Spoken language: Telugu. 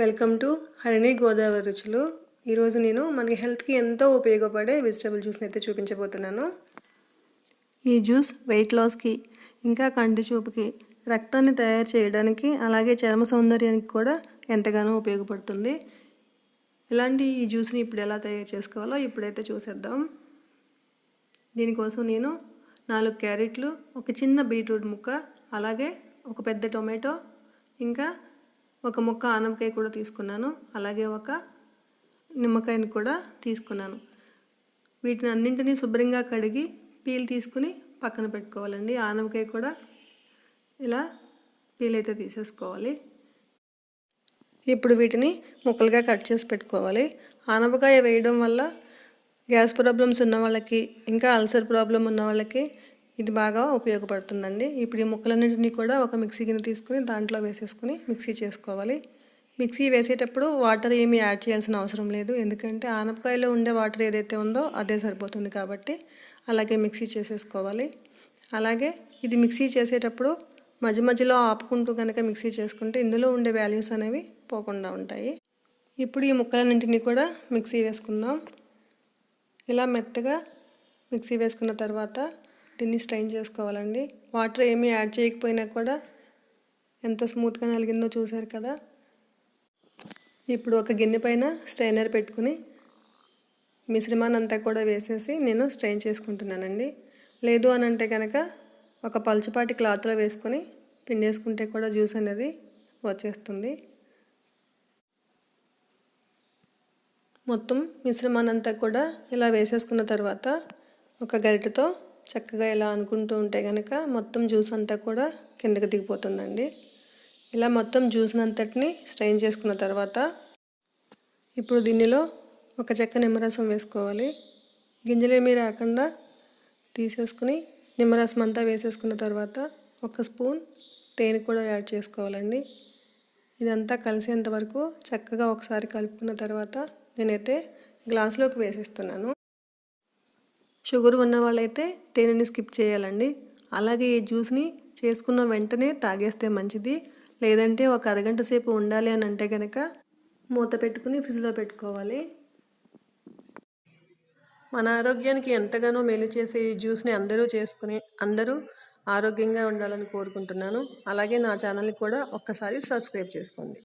వెల్కమ్ టు హరిణి గోదావరి రుచులు. ఈరోజు నేను మనకి హెల్త్కి ఎంతో ఉపయోగపడే వెజిటబుల్ జ్యూస్ని అయితే చూపించబోతున్నాను. ఈ జ్యూస్ వెయిట్ లాస్కి ఇంకా కంటి చూపుకి రక్తాన్ని తయారు చేయడానికి అలాగే చర్మ సౌందర్యానికి కూడా ఎంతగానో ఉపయోగపడుతుంది. ఇలాంటి ఈ జ్యూస్ని ఇప్పుడు ఎలా తయారు చేసుకోవాలో ఇప్పుడైతే చూసేద్దాం. దీనికోసం నేను నాలుగు క్యారెట్లు ఒక చిన్న బీట్రూట్ ముక్క అలాగే ఒక పెద్ద టొమాటో ఇంకా ఒక ముక్క ఆనపకాయ కూడా తీసుకున్నాను. అలాగే ఒక నిమ్మకాయని కూడా తీసుకున్నాను. వీటిని అన్నింటినీ శుభ్రంగా కడిగి పీల్ తీసుకుని పక్కన పెట్టుకోవాలండి. ఆనపకాయ కూడా ఇలా పీల్ అయితే తీసేసుకోవాలి. ఇప్పుడు వీటిని ముక్కలుగా కట్ చేసి పెట్టుకోవాలి. ఆనపకాయ వేయడం వల్ల గ్యాస్ ప్రాబ్లమ్స్ ఉన్న వాళ్ళకి ఇంకా అల్సర్ ప్రాబ్లం ఉన్న వాళ్ళకి ఇది బాగా ఉపయోగపడుతుందండి. ఇప్పుడు ఈ ముక్కలన్నింటినీ కూడా ఒక మిక్సీ గిన్నె తీసుకుని దాంట్లో వేసేసుకుని మిక్సీ చేసుకోవాలి. మిక్సీ వేసేటప్పుడు వాటర్ ఏమీ యాడ్ చేయాల్సిన అవసరం లేదు. ఎందుకంటే ఆనపకాయలో ఉండే వాటర్ ఏదైతే ఉందో అదే సరిపోతుంది కాబట్టి అలాగే మిక్సీ చేసేసుకోవాలి. అలాగే ఇది మిక్సీ చేసేటప్పుడు మధ్య మధ్యలో ఆపుకుంటూ కనుక మిక్సీ చేసుకుంటే ఇందులో ఉండే వాల్యూస్ అనేవి పోకుండా ఉంటాయి. ఇప్పుడు ఈ ముక్కలన్నింటినీ కూడా మిక్సీ వేసుకుందాం. ఇలా మెత్తగా మిక్సీ వేసుకున్న తర్వాత దీన్ని స్ట్రైన్ చేసుకోవాలండి. వాటర్ ఏమీ యాడ్ చేయకపోయినా కూడా ఎంత స్మూత్గా నలిగిందో చూసారు కదా. ఇప్పుడు ఒక గిన్నె పైన స్ట్రైనర్ పెట్టుకుని మిశ్రమాన్ని అంతా కూడా వేసేసి నేను స్ట్రైన్ చేసుకుంటున్నానండి. లేదు అని అంటే కనుక ఒక పలుచుపాటి క్లాత్లో వేసుకొని పిండేసుకుంటే కూడా జ్యూస్ అనేది వచ్చేస్తుంది. మొత్తం మిశ్రమానంతా అంతా కూడా ఇలా వేసేసుకున్న తర్వాత ఒక గరిటతో చక్కగా ఇలా అనుకుంటూ ఉంటే కనుక మొత్తం జ్యూస్ అంతా కూడా కిందకి దిగిపోతుందండి. ఇలా మొత్తం జ్యూస్ని అంతటిని స్ట్రెయిన్ చేసుకున్న తర్వాత ఇప్పుడు దీనిలో ఒక చెక్క నిమ్మరసం వేసుకోవాలి. గింజలేమీ రాకుండా తీసేసుకుని నిమ్మరసం అంతా వేసేసుకున్న తర్వాత ఒక స్పూన్ తేనె కూడా యాడ్ చేసుకోవాలండి. ఇదంతా కలిసేంత వరకు చక్కగా ఒకసారి కలుపుకున్న తర్వాత నేనైతే గ్లాసులోకి వేసేస్తున్నాను. షుగర్ ఉన్న వాళ్ళైతే తేనెని స్కిప్ చేయాలండి. అలాగే ఈ జ్యూస్ని చేసుకున్న వెంటనే తాగేస్తే మంచిది. లేదంటే ఒక అరగంట సేపు ఉండాలి అని అంటే కనుక మూత పెట్టుకుని ఫ్రిడ్జ్లో పెట్టుకోవాలి. మన ఆరోగ్యానికి ఎంతగానో మేలు చేసే ఈ జ్యూస్ని అందరూ చేసుకుని అందరూ ఆరోగ్యంగా ఉండాలని కోరుకుంటున్నాను. అలాగే నా ఛానల్ని కూడా ఒక్కసారి సబ్స్క్రైబ్ చేసుకోండి.